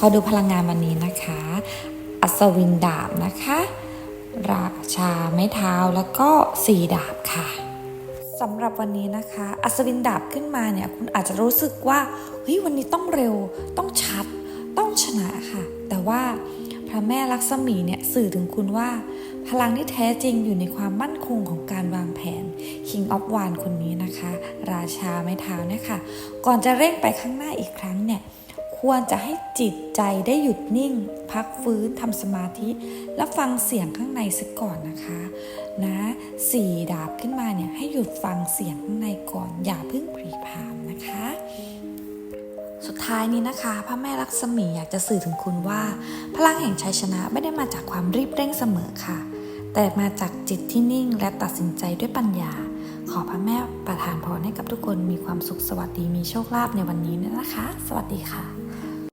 ขอดูพลังงานวันนี้นะคะ อัศวินดาบนะคะ ราชาไม้เท้าแล้วก็สีดาบค่ะสำหรับวันนี้นะคะ อัศวินดาบขึ้นมาเนี่ยคุณอาจจะรู้สึกว่าเฮ้ยวันนี้ต้องเร็ว ต้องชัด ต้องชนะค่ะ แต่ว่าพระแม่ลักษมีเนี่ยสื่อถึงคุณว่า พลังที่แท้จริงอยู่ในความมั่นคงของการวางแผน King of w a n คนนี้นะคะ ราชาไม้เท้าเนี่ยค่ะ ก่อนจะเร่งไปข้างหน้าอีกครั้งเนี่ย ควรจะให้จิตใจได้หยุดนิ่ง พักฟื้นทำสมาธิ และฟังเสียงข้างในสักก่อนนะคะนะสี่ดาบขึ้นมาเนี่ยให้หยุดฟังเสียงข้างในก่อน อย่าเพิ่งผลีพามนะคะ สุดท้ายนี้นะคะ พระแม่ลักษมีอยากจะสื่อถึงคุณว่า พลังแห่งชัยชนะไม่ได้มาจากความรีบเร่งเสมอค่ะ แต่มาจากจิตที่นิ่งและตัดสินใจด้วยปัญญา ขอพระแม่ประทานพรให้กับทุกคนมีความสุขสวัสดีมีโชคลาภในวันนี้นะคะ สวัสดีค่ะ